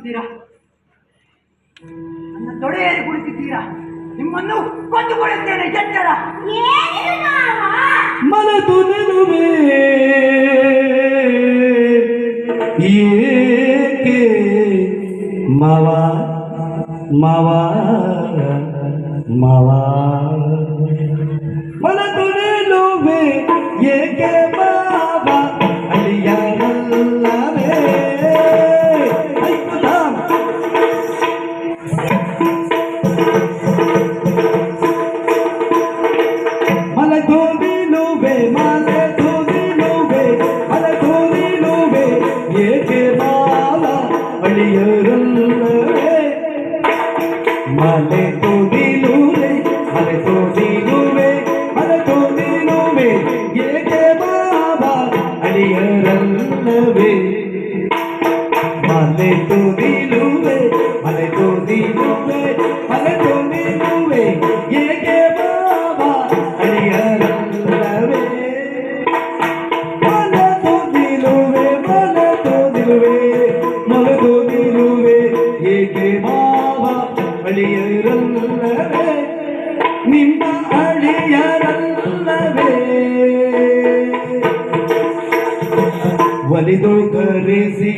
ಕುಳಿತಿದ್ದೀರಾ? ನನ್ನ ತೊಡೆಯಲ್ಲಿ ಕುಳಿತಿದ್ದೀರಾ? ನಿಮ್ಮನ್ನು ಕೊಂದುಕೊಳ್ಳುತ್ತೇನೆ ಎಚ್ಚರ ಮನದು ನಿಲುವೆ. ಏಕೆ ಮವ ಮವ ಮವ তুমি নুবে মালে তুমি নুবে அல তুমি னுবে ஏகே மாலா வழியருள்ளே மலை தூதி நூவே மலை தூதி நூவே மலை தூதி நூவே ஏகே பாபா அழியருள்ளவே ಏಕೆ ಮಾವ ಅಳಿಯರಲ್ಲವೇ ನಿಮ್ಮ ಅಳಿಯರಲ್ಲವೇ? ಒಲಿದು ಕರೆಸಿ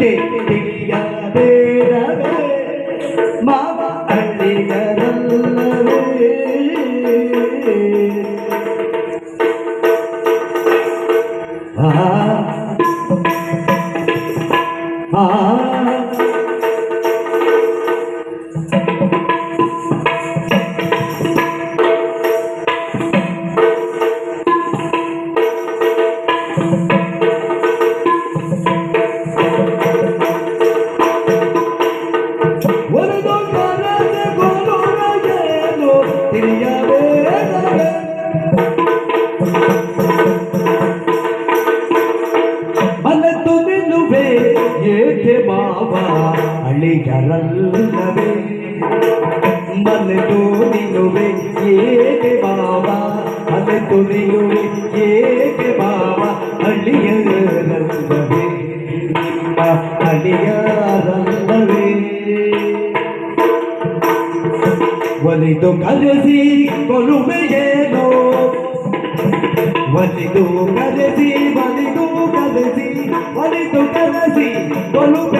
দেখতে ಗೋಲುಳಗೇನು ತಿಳಿಯಬೇಡವೇ ಮನದ್ದು ನಿಲ್ಲುವೆ ಏಕೆ ಮಾವ ಅಳಿಗರಲ್ಲವೇ ಮನದು ನಿಲ್ಲುವೆ ಏಕೆ ಮಾವ ಮನದು ನಿಲ್ಲುವೆ ಏಕೆ ಮಾವ ಅಳಿಯರಲ್ಲವೇ Bonito callecito con un lleno. Bonito callecito, con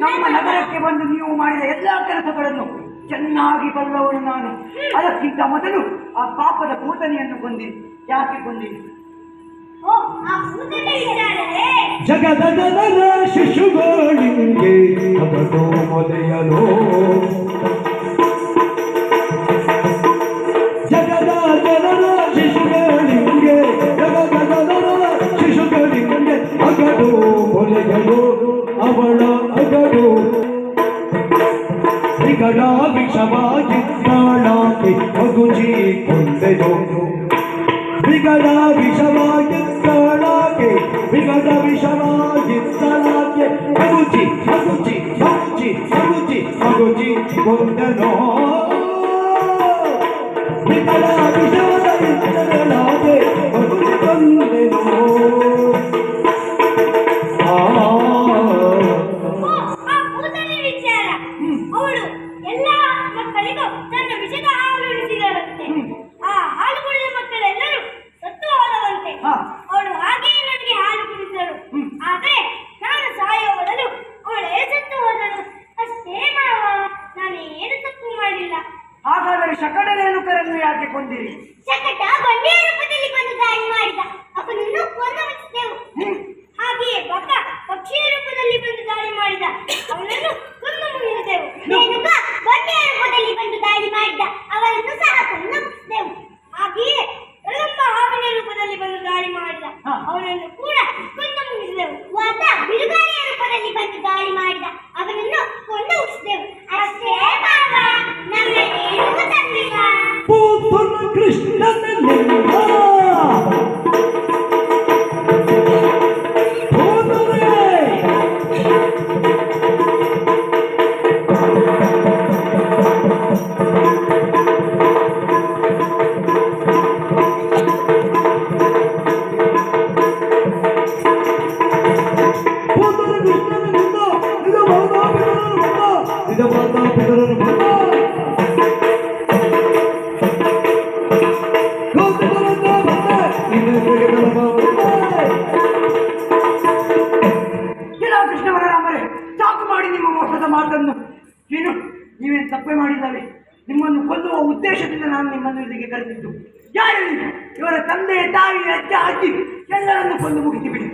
ನಮ್ಮ ನಗರಕ್ಕೆ ಬಂದು ನೀವು ಮಾಡಿದ ಎಲ್ಲಾ ಕೆಲಸಗಳನ್ನು ಚೆನ್ನಾಗಿ ಬಲ್ಲವನು ನಾನು. ಅದಕ್ಕಿಂತ ಮೊದಲು ಆ ಪಾಪದ ಕೂತನೆಯನ್ನು ಬಂದಿ ಯಾಕೆ ಕೊಂದಿ? ಜಗದ ಶಿಶುಗಳಿಗೆ ಮೊದೆಯಲು. say no. Because I wish I'm all against the Because I wish I'm all মন্দির Krishna ಚಾಕು ಸಾಕು ಮಾಡಿ ನಿಮ್ಮ ಮೋಸದ ಮಾತನ್ನು ಏನು ನೀವೇನು ತಪ್ಪೇ ಮಾಡಿದ್ದಾವೆ ನಿಮ್ಮನ್ನು ಕೊಲ್ಲುವ ಉದ್ದೇಶದಿಂದ ನಾನು ನಿಮ್ಮನ್ನು ಇಲ್ಲಿಗೆ ಕರೆದಿದ್ದು ಯಾರು? ಇವರ ತಂದೆ ತಾಯಿ ಅಜ್ಜ ಅಜ್ಜಿ ಎಲ್ಲರನ್ನು ಕೊಂದು ಮುಗಿಸಿ ಬಿಡಿ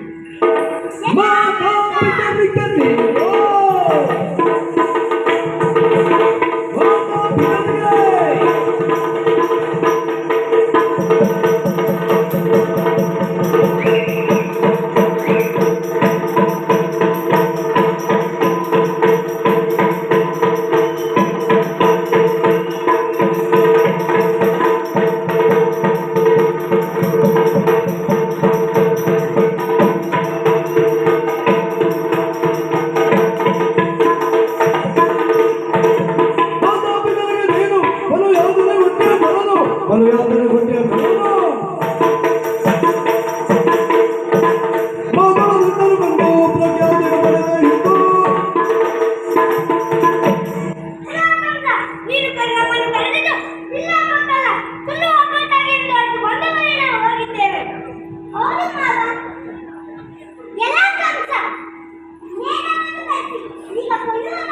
Yeah.